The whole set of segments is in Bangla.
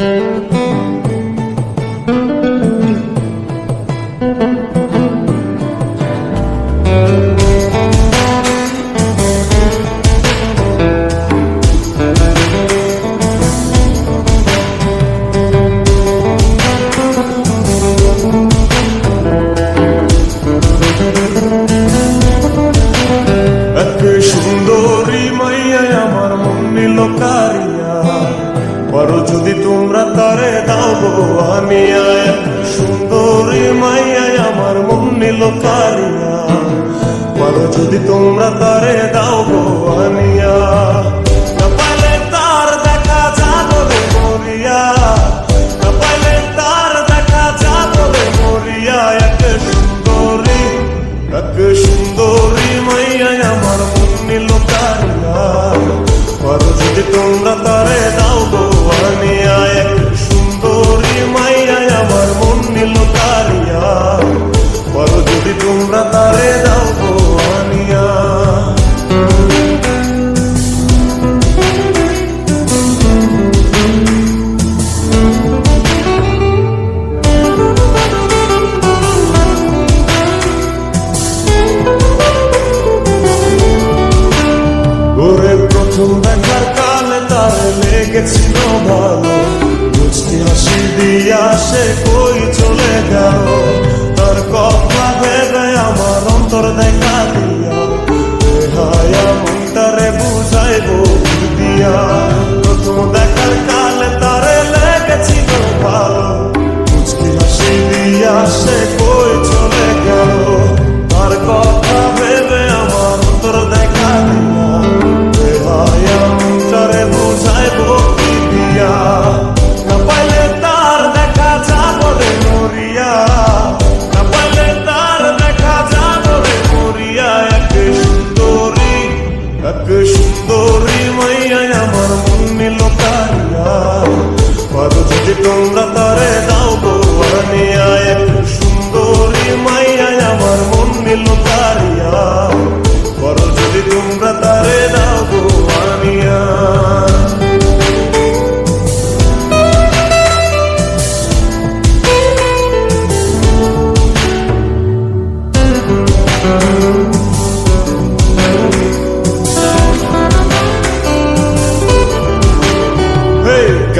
এক দাও গো, আমি এক সুন্দরী মাইয়াই আমার মন নিল কারিয়া পারো যদি তোমরা তারে দাও গো আনিয়া তার লেগেছিল ভালো। বুঝতে হাসি দিয়া সে কই চলে গেল? তার কথা পারো যদি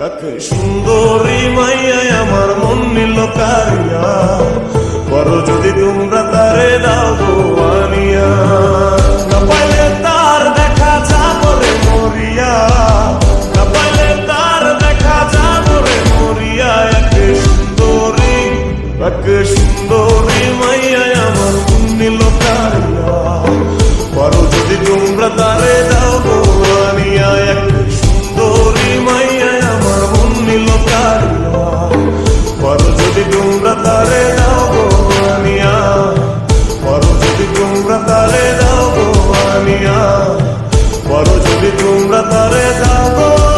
এক সুন্দরী মাইয়া আমার মন নিল কারিয়া। বড় যদি তোমরা তারে দাও আনিয়া। না পাইলে তার দেখা যাবলে মরিয়া। না পাইলে তার দেখা যাবলে মরিয়া। এক সুন্দরী, এক তোমরা তারে দাও গো আনিয়া। বড় যদি তোমরা তারে দাও গো আনিয়া। বড় যদি তোমরা তারে দাও